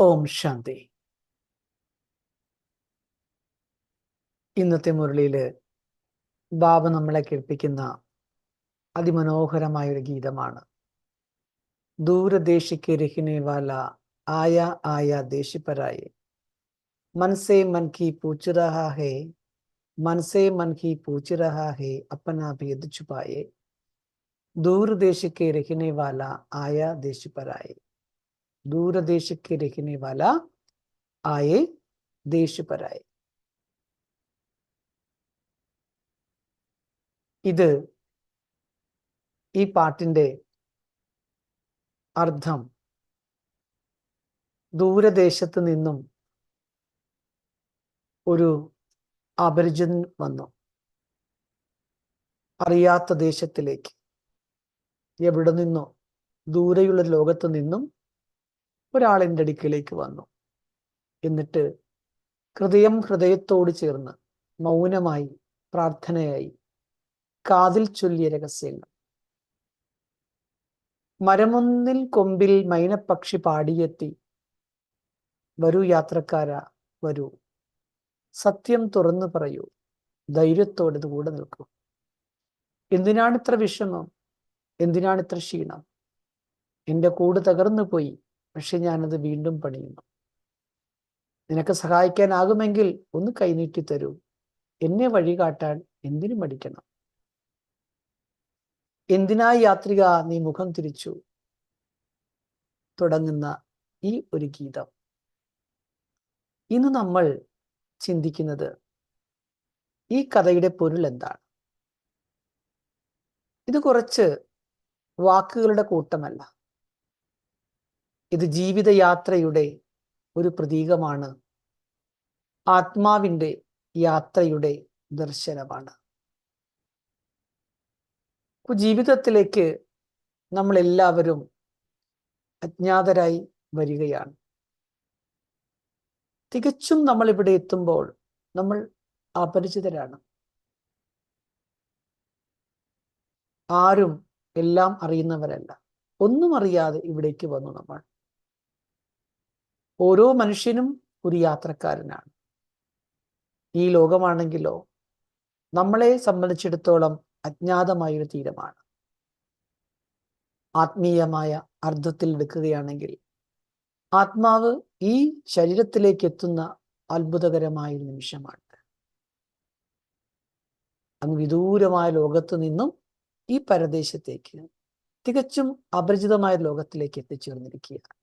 ഓം ശാന്തി. ഇന്നത്തെ മുരളിയിൽ ബാബ നമ്മളെ കേൾപ്പിക്കുന്ന അതിമനോഹരമായ ഒരു ഗീതമാണ്. ദൂരദേശിക്ക് രഹിനേവാല ആയ ആയ ദേശിപ്പരായി. മനസ്സേ മൻ കി പൂച്ച് രഹാ ഹേ മനസ്സേ മൻ കി പൂച്ച് രഹാ ഹേ അപ്പന ദൂരദേശിക്ക് രഹിനേവാല ആയ ദേശിപരായി दूर देश के रहने वाला आए देश पर आए ഇത് ഈ പാട്ടിന്റെ അർത്ഥം ദൂരദേശത്ത് നിന്നും ഒരു അപരിചിതൻ വന്നു അറിയാത്ത ദേശത്തിലേക്ക് എവിടെ നിന്നോ ദൂരെയുള്ള ലോകത്ത് നിന്നും ഒരാൾ എന്റെ അടുക്കിലേക്ക് വന്നു. എന്നിട്ട് ഹൃദയം ഹൃദയത്തോട് ചേർന്ന് മൗനമായി പ്രാർത്ഥനയായി കാതിൽ ചൊല്ലിയ രഹസ്യങ്ങൾ. മരമൊന്നിൽ കൊമ്പിൽ മൈനപ്പക്ഷി പാടിയെത്തി. വരൂ യാത്രക്കാര വരൂ. സത്യം തുറന്നു പറയൂ. ധൈര്യത്തോടെ ഇത് കൂടെ നിൽക്കൂ. എന്തിനാണിത്ര വിഷമം? എന്തിനാണിത്ര ക്ഷീണം? എന്റെ കൂട് തകർന്നു പോയി പക്ഷെ ഞാനത് വീണ്ടും പണിയുന്നു. നിനക്ക് സഹായിക്കാനാകുമെങ്കിൽ ഒന്ന് കൈനീട്ടി തരൂ. എന്നെ വഴി കാട്ടാൻ എന്തിനു മടിക്കണം? എന്തിനായി യാത്രിക നീ മുഖം തിരിച്ചു? തുടങ്ങുന്ന ഈ ഒരു ഗീതം. ഇന്ന് നമ്മൾ ചിന്തിക്കുന്നത് ഈ കഥയുടെ പൊരുൾ എന്താണ്? ഇത് കുറച്ച് വാക്കുകളുടെ കൂട്ടമല്ല. ഇത് ജീവിതയാത്രയുടെ ഒരു പ്രതീകമാണ്. ആത്മാവിന്റെ യാത്രയുടെ ദർശനമാണ്. ജീവിതത്തിലേക്ക് നമ്മളെല്ലാവരും അജ്ഞാതരായി വരികയാണ്. തികച്ചും നമ്മൾ ഇവിടെ എത്തുമ്പോൾ നമ്മൾ അപരിചിതരാണ്. ആരും എല്ലാം അറിയുന്നവരല്ല. ഒന്നും അറിയാതെ ഇവിടേക്ക് വന്നു നമ്മൾ. ഓരോ മനുഷ്യനും ഒരു യാത്രക്കാരനാണ്. ഈ ലോകമാണെങ്കിലോ നമ്മളെ സംബന്ധിച്ചിടത്തോളം അജ്ഞാതമായൊരു തീരമാണ്. ആത്മീയമായ അർത്ഥത്തിൽ എടുക്കുകയാണെങ്കിൽ ആത്മാവ് ഈ ശരീരത്തിലേക്ക് എത്തുന്ന അത്ഭുതകരമായ ഒരു നിമിഷമാണ്. അങ്ങ് വിദൂരമായ ലോകത്ത് നിന്നും ഈ പരദേശത്തേക്ക് തികച്ചും അപരിചിതമായ ലോകത്തിലേക്ക് എത്തിച്ചേർന്നിരിക്കുകയാണ്.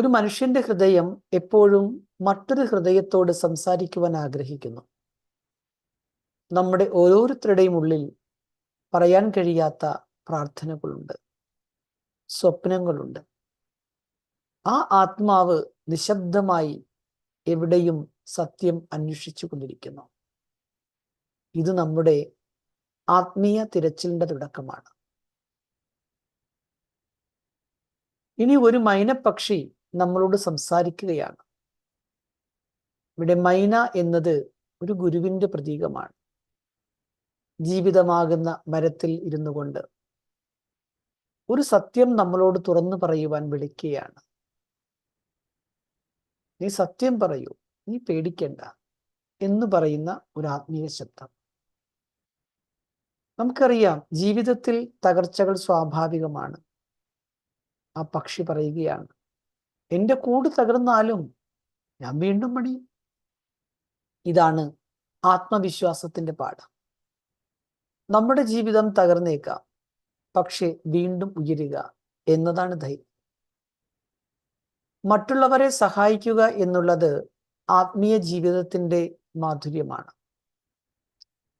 ഒരു മനുഷ്യന്റെ ഹൃദയം എപ്പോഴും മറ്റൊരു ഹൃദയത്തോട് സംസാരിക്കുവാൻ ആഗ്രഹിക്കുന്നു. നമ്മുടെ ഓരോരുത്തരുടെയും ഉള്ളിൽ പറയാൻ കഴിയാത്ത പ്രാർത്ഥനകളുണ്ട് സ്വപ്നങ്ങളുണ്ട്. ആ ആത്മാവ് നിശബ്ദമായി എവിടെയും സത്യം അന്വേഷിച്ചു കൊണ്ടിരിക്കുന്നു. ഇത് നമ്മുടെ ആത്മീയ തിരച്ചിലിന്റെ തുടക്കമാണ്. ഇനി ഒരു മൈനപ്പക്ഷി നമ്മളോട് സംസാരിക്കുകയാണ്. ഇവിടെ മൈന എന്നത് ഒരു ഗുരുവിന്റെ പ്രതീകമാണ്. ജീവിതമാകുന്ന മരത്തിൽ ഇരുന്നു കൊണ്ട്. ഒരു സത്യം നമ്മളോട് തുറന്നു പറയുവാൻ വിളിക്കുകയാണ്. നീ സത്യം പറയൂ നീ പേടിക്കണ്ട എന്ന് പറയുന്ന ഒരു ആത്മീയ ശബ്ദം. നമുക്കറിയാം ജീവിതത്തിൽ തകർച്ചകൾ സ്വാഭാവികമാണ്. ആ പക്ഷി പറയുകയാണ് എന്റെ കൂട് തകർന്നാലും ഞാൻ വീണ്ടും പണി ഇതാണ് ആത്മവിശ്വാസത്തിന്റെ പാഠം. നമ്മുടെ ജീവിതം തകർന്നേക്കാം പക്ഷെ വീണ്ടും ഉയരുക എന്നതാണ് ധൈര്യം. മറ്റുള്ളവരെ സഹായിക്കുക എന്നുള്ളത് ആത്മീയ ജീവിതത്തിന്റെ മാധുര്യമാണ്.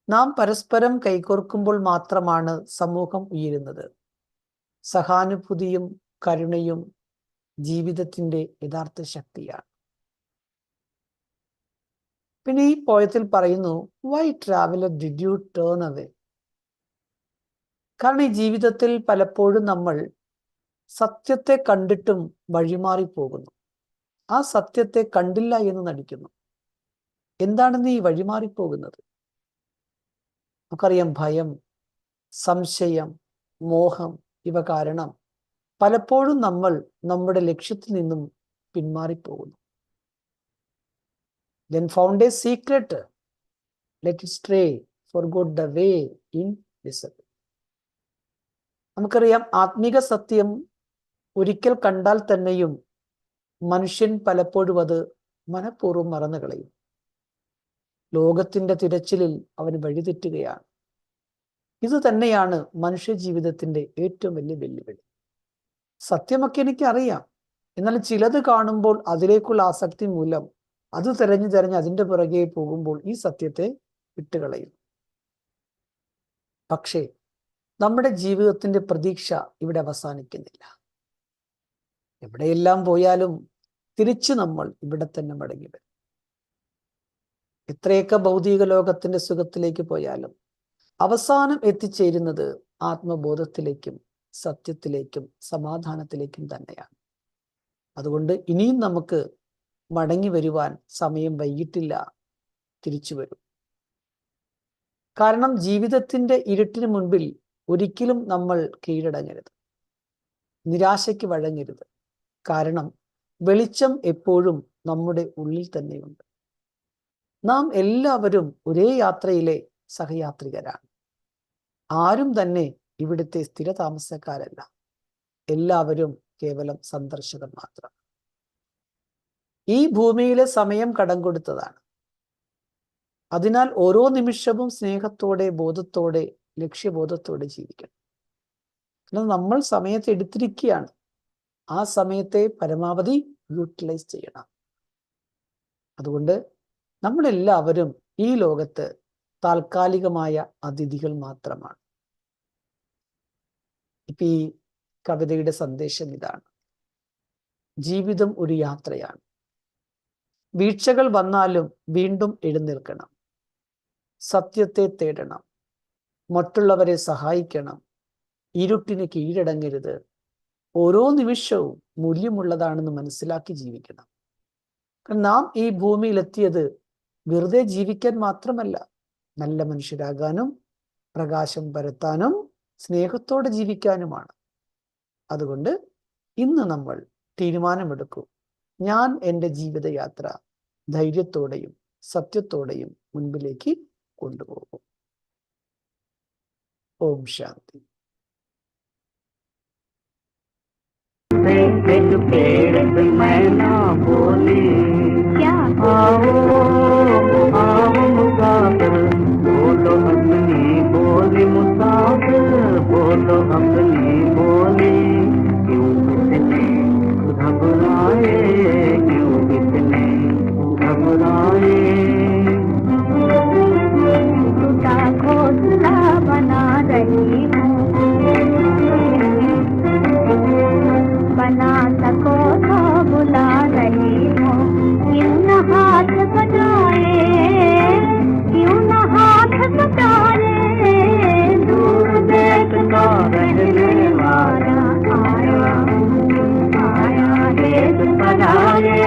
നാം പരസ്പരം കൈകോർക്കുമ്പോൾ മാത്രമാണ് സമൂഹം ഉയരുന്നത്. സഹാനുഭൂതിയും കരുണയും ജീവിതത്തിന്റെ യഥാർത്ഥ ശക്തിയാണ്. പിന്നെ ഈ പോയത്തിൽ പറയുന്നു why traveller did you turn away കാരണം ഈ ജീവിതത്തിൽ പലപ്പോഴും നമ്മൾ സത്യത്തെ കണ്ടിട്ടും വഴിമാറി പോകുന്നു. ആ സത്യത്തെ കണ്ടില്ല എന്ന് നടിക്കുന്നു. എന്താണ് നീ വഴിമാറിപ്പോകുന്നത് നമുക്കറിയാം ഭയം സംശയം മോഹം ഇവ കാരണം പലപ്പോഴും നമ്മൾ നമ്മുടെ ലക്ഷ്യത്തിൽ നിന്നും പിന്മാറിപ്പോകുന്നു. Then found a secret let stray for good the way in disciple നമുക്കറിയാം ആത്മീക സത്യം ഒരിക്കൽ കണ്ടാൽ തന്നെയും മനുഷ്യൻ പലപ്പോഴും അത് മനഃപൂർവം മറന്നു കളയും. ലോകത്തിന്റെ തിരച്ചിലിൽ അവന് വഴിതെറ്റുകയാണ്. ഇത് തന്നെയാണ് മനുഷ്യ ജീവിതത്തിന്റെ ഏറ്റവും വലിയ വെല്ലുവിളി. സത്യമൊക്കെ എനിക്കറിയാം. എന്നാൽ ചിലത് കാണുമ്പോൾ അതിലേക്കുള്ള ആസക്തി മൂലം അത് തെരഞ്ഞു തെരഞ്ഞ് അതിന്റെ പുറകെ പോകുമ്പോൾ ഈ സത്യത്തെ വിട്ടുകളയും. പക്ഷേ നമ്മുടെ ജീവിതത്തിന്റെ പ്രതീക്ഷ ഇവിടെ അവസാനിക്കുന്നില്ല. എവിടെയെല്ലാം പോയാലും തിരിച്ചു നമ്മൾ ഇവിടെ തന്നെ മടങ്ങി വരും. എത്രയൊക്കെ ഭൗതിക ലോകത്തിന്റെ സുഖത്തിലേക്ക് പോയാലും അവസാനം എത്തിച്ചേരുന്നത് ആത്മബോധത്തിലേക്കും സത്യത്തിലേക്കും സമാധാനത്തിലേക്കും തന്നെയാണ്. അതുകൊണ്ട് ഇനിയും നമുക്ക് മടങ്ങി വരുവാൻ സമയം വൈകിട്ടില്ല തിരിച്ചു വരും. കാരണം ജീവിതത്തിന്റെ ഇരുട്ടിന് മുൻപിൽ ഒരിക്കലും നമ്മൾ കീഴടങ്ങരുത്. നിരാശയ്ക്ക് വഴങ്ങരുത്. കാരണം വെളിച്ചം എപ്പോഴും നമ്മുടെ ഉള്ളിൽ തന്നെയുണ്ട്. നാം എല്ലാവരും ഒരേ യാത്രയിലെ സഹയാത്രികരാണ്. ആരും തന്നെ ഇവിടുത്തെ സ്ഥിര താമസക്കാരല്ല എല്ലാവരും കേവലം സന്ദർശകർ മാത്രം. ഈ ഭൂമിയിലെ സമയം കടം കൊടുത്തതാണ്. അതിനാൽ ഓരോ നിമിഷവും സ്നേഹത്തോടെ ബോധത്തോടെ ലക്ഷ്യബോധത്തോടെ ജീവിക്കണം. കാരണം നമ്മൾ സമയത്തെ എടുത്തിരിക്കുകയാണ്. ആ സമയത്തെ പരമാവധി യൂട്ടിലൈസ് ചെയ്യണം. അതുകൊണ്ട് നമ്മളെല്ലാവരും ഈ ലോകത്ത് താൽക്കാലികമായ അതിഥികൾ മാത്രമാണ്. ഇപ്പൊ ഈ കവിതയുടെ സന്ദേശം ഇതാണ്. ജീവിതം ഒരു യാത്രയാണ്. വീഴ്ചകൾ വന്നാലും വീണ്ടും എഴുന്നേൽക്കണം. സത്യത്തെ തേടണം. മറ്റുള്ളവരെ സഹായിക്കണം. ഇരുട്ടിന് കീഴടങ്ങരുത്. ഓരോ നിമിഷവും മൂല്യമുള്ളതാണെന്ന് മനസ്സിലാക്കി ജീവിക്കണം. നാം ഈ ഭൂമിയിലെത്തിയത് വെറുതെ ജീവിക്കാൻ മാത്രമല്ല. നല്ല മനുഷ്യരാകാനും പ്രകാശം പരത്താനും സ്നേഹത്തോടെ ജീവിക്കാനുമാണ് അതുകൊണ്ട് ഇന്ന് നമ്മൾ തീരുമാനമെടുക്കും ഞാൻ എൻ്റെ ജീവിതയാത്ര ധൈര്യത്തോടെയും സത്യത്തോടെയും മുൻപിലേക്ക് കൊണ്ടുപോകും ഓം ശാന്തി पेड़ पे मैं ना बोली क्या आओ ಶರಣಾಯ